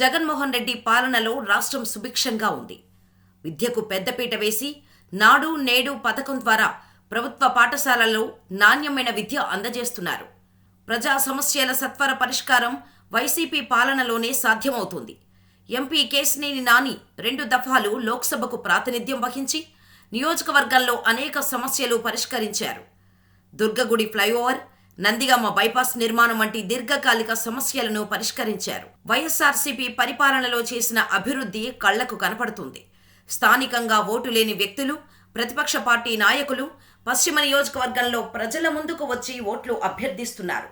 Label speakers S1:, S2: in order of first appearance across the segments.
S1: జగన్మోహన్ రెడ్డి పాలనలో రాష్ట్రం సుభిక్షంగా ఉంది. విద్యకు పెద్దపీట వేసి నాడు నేడు పథకం ద్వారా ప్రభుత్వ పాఠశాలల్లో నాణ్యమైన విద్య అందజేస్తున్నారు. ప్రజా సమస్యల సత్వర పరిష్కారం వైసీపీ పాలనలోనే సాధ్యమవుతుంది. ఎంపీ కేసినేని నాని రెండు దఫాలు లోక్సభకు ప్రాతినిధ్యం వహించి నియోజకవర్గంలో అనేక సమస్యలు పరిష్కరించారు. దుర్గగుడి ఫ్లైఓవర్ నందిగామ బైపాస్ నిర్మాణం వంటి దీర్ఘకాలిక సమస్యలను పరిష్కరించారు. వైఎస్ఆర్సీపీ పరిపాలనలో చేసిన అభివృద్ధి కళ్ళకు కనపడుతుంది. స్థానికంగా ఓటు లేని వ్యక్తులు ప్రతిపక్ష పార్టీ నాయకులు పశ్చిమ నియోజకవర్గంలో ప్రజల ముందుకు వచ్చి ఓట్లు అభ్యర్థిస్తున్నారు.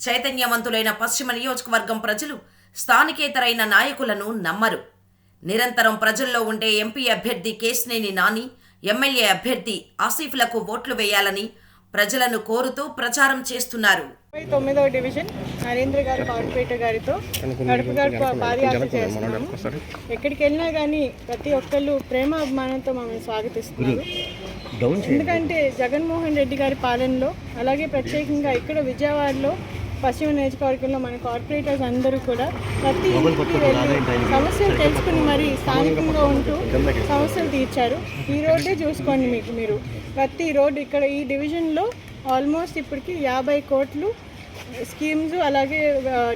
S1: చైతన్యవంతులైన పశ్చిమ నియోజకవర్గం ప్రజలు స్థానికేతరైన నాయకులను నమ్మరు. నిరంతరం ప్రజల్లో ఉండే ఎంపీ అభ్యర్థి కేసినేని నాని ఎమ్మెల్యే అభ్యర్థి ఆసిఫ్లకు ఓట్లు వేయాలని ప్రజలను కోరుతూ ప్రచారం చేస్తున్నారు.
S2: తొమ్మిదవ డివిజన్ నరేంద్ర గారు కార్పొరేట్ గారితో గడప గడప పాదయాత్ర చేస్తున్నాము. ఎక్కడికి వెళ్ళినా కానీ ప్రతి ఒక్కళ్ళు ప్రేమ అభిమానంతో మమ్మల్ని స్వాగతిస్తున్నారు. ఎందుకంటే జగన్మోహన్ రెడ్డి గారి పాలనలో అలాగే ప్రత్యేకంగా ఇక్కడ విజయవాడలో పశ్చిమ నియోజకవర్గంలో మన కార్పొరేటర్స్ అందరూ కూడా ప్రతి ఇంటికి వెళ్ళి సమస్యలు తెలుసుకుని మరి స్థానికంగా ఉంటూ సమస్యలు తీర్చారు. ఈ రోడ్డే చూసుకోండి మీకు మీరు. ప్రతి రోడ్డు ఇక్కడ ఈ డివిజన్లో ఆల్మోస్ట్ ఇప్పటికి యాభై కోట్లు స్కీమ్స్ అలాగే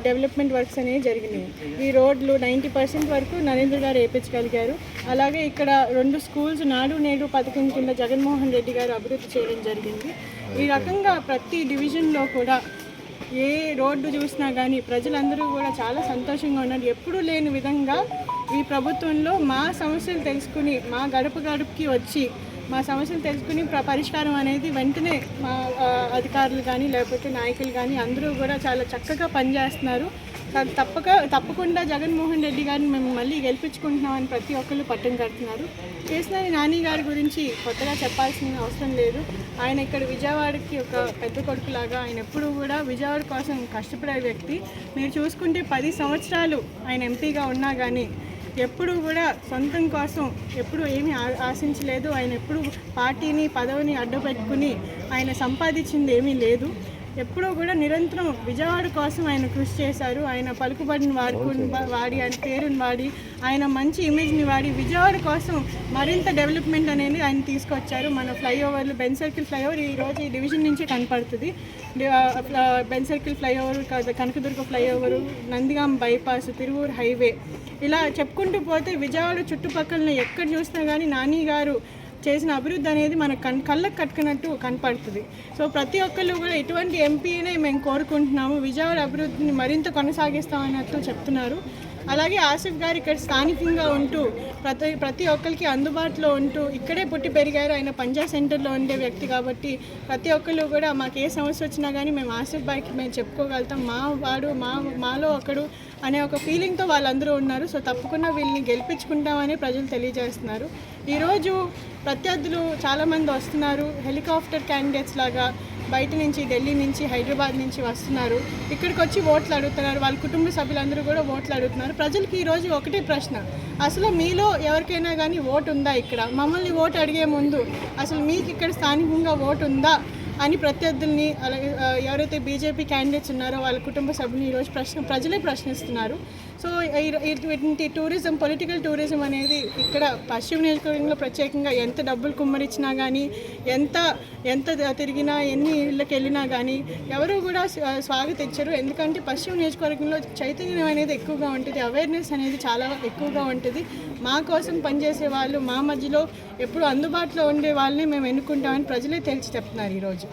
S2: డెవలప్మెంట్ వర్క్స్ అనేవి జరిగినాయి. ఈ రోడ్లు నైంటీ పర్సెంట్ వరకు నరేంద్ర గారు వేయించగలిగారు అలాగే ఇక్కడ రెండు స్కూల్స్ నాడు నేడు పథకం కింద జగన్మోహన్ రెడ్డి గారు అభివృద్ధి చేయడం జరిగింది. ఈ రకంగా ప్రతి డివిజన్లో కూడా ఏ రోడ్డు చూసినా కానీ ప్రజలందరూ కూడా చాలా సంతోషంగా ఉన్నారు. ఎప్పుడూ లేని విధంగా ఈ ప్రభుత్వంలో మా సమస్యలు తెలుసుకుని మా గడప గడపకి వచ్చి మా సమస్యలు తెలుసుకుని పరిష్కారం అనేది వెంటనే మా అధికారులు కానీ లేకపోతే నాయకులు కానీ అందరూ కూడా చాలా చక్కగా పనిచేస్తున్నారు. తప్పక తప్పకుండా జగన్మోహన్ రెడ్డి గారిని మేము మళ్ళీ గెలిపించుకుంటున్నామని ప్రతి ఒక్కళ్ళు పట్టం కడుతున్నారు. కేసినేని నాని గారి గురించి కొత్తగా చెప్పాల్సిన అవసరం లేదు. ఆయన ఇక్కడ విజయవాడకి ఒక పెద్ద కొడుకులాగా ఆయన ఎప్పుడూ కూడా విజయవాడ కోసం కష్టపడే వ్యక్తి. మీరు చూసుకుంటే పది సంవత్సరాలు ఆయన ఎంపీగా ఉన్నా కానీ ఎప్పుడు కూడా సొంతం కోసం ఎప్పుడు ఏమీ ఆ- ఆశించలేదు. ఆయన ఎప్పుడు పార్టీని పదవిని అడ్డుపెట్టుకుని ఆయన సంపాదించింది ఏమీ లేదు. ఎప్పుడూ కూడా నిరంతరం విజయవాడ కోసం ఆయన కృషి చేశారు. ఆయన పలుకుబడిని వాడుకుని వాడి ఆయన పేరుని వాడి ఆయన మంచి ఇమేజ్ని వాడి విజయవాడ కోసం మరింత డెవలప్మెంట్ అనేది ఆయన తీసుకొచ్చారు. మన ఫ్లైఓవర్లు బెన్ సర్కిల్ ఫ్లైఓవర్ ఈ రోజు ఈ డివిజన్ నుంచి కనపడుతుంది. Benz circle flyover Kanakadurga flyover Nandigama bypass Tiruvuru highway ఇలా చెప్పుకుంటూ పోతే విజయవాడ చుట్టుపక్కల ఎక్కడ చూసినా కానీ నాని గారు చేసిన అభివృద్ధి అనేది మన కన్ కళ్ళకు కట్టుకున్నట్టు కనపడుతుంది. సో ప్రతి ఒక్కళ్ళు కూడా ఇటువంటి ఎంపీనే మేము కోరుకుంటున్నాము విజయవాడ అభివృద్ధిని మరింత కొనసాగిస్తామన్నట్టు చెప్తున్నారు. అలాగే ఆసిఫ్ గారు ఇక్కడ స్థానికంగా ఉంటూ ప్రతి ప్రతి ఒక్కరికి అందుబాటులో ఉంటూ ఇక్కడే పుట్టి పెరిగారు. ఆయన పంజాబ్ సెంటర్లో ఉండే వ్యక్తి కాబట్టి ప్రతి ఒక్కళ్ళు కూడా మాకు ఏ సమస్య వచ్చినా కానీ మేము ఆసిఫ్ బాయ్కి మేము చెప్పుకోగలుగుతాం. మా వాడు మా మాలో ఒకడు అనే ఒక ఫీలింగ్తో వాళ్ళందరూ ఉన్నారు. సో తప్పకుండా వీళ్ళని గెలిపించుకుంటామని ప్రజలు తెలియజేస్తున్నారు. ఈరోజు ప్రత్యర్థులు చాలామంది వస్తున్నారు. హెలికాప్టర్ క్యాండిడేట్స్ లాగా బయట నుంచి ఢిల్లీ నుంచి హైదరాబాద్ నుంచి వస్తున్నారు. ఇక్కడికి వచ్చి ఓట్లు అడుగుతున్నారు. వాళ్ళ కుటుంబ సభ్యులందరూ కూడా ఓట్లు అడుగుతున్నారు. ప్రజలకి ఈరోజు ఒకటే ప్రశ్న. అసలు మీలో ఎవరికైనా కానీ ఓటు ఉందా ఇక్కడ? మమ్మల్ని ఓటు అడిగే ముందు అసలు మీకు ఇక్కడ స్థానికంగా ఓటు ఉందా అని ప్రత్యర్థుల్ని అలాగే ఎవరైతే బీజేపీ క్యాండిడేట్స్ ఉన్నారో వాళ్ళ కుటుంబ సభ్యులు ఈరోజు ప్రశ్న ప్రజలే ప్రశ్నిస్తున్నారు. సో ఈ- ఇటువంటి టూరిజం పొలిటికల్ టూరిజం అనేది ఇక్కడ పశ్చిమ నియోజకవర్గంలో ప్రత్యేకంగా ఎంత డబ్బులు కుమ్మరిచ్చినా కానీ ఎంత ఎంత తిరిగినా ఎన్ని ఇళ్ళకి వెళ్ళినా కానీ ఎవరు కూడా స్వా- స్వాగతించరు ఎందుకంటే పశ్చిమ నియోజకవర్గంలో చైతన్యం అనేది ఎక్కువగా ఉంటుంది. అవేర్నెస్ అనేది చాలా ఎక్కువగా ఉంటుంది. మా కోసం పనిచేసే వాళ్ళు మా మధ్యలో ఎప్పుడు అందుబాటులో ఉండే వాళ్ళని మేము ఎన్నుకుంటామని ప్రజలే తెలిసి చెప్తున్నారు ఈరోజు.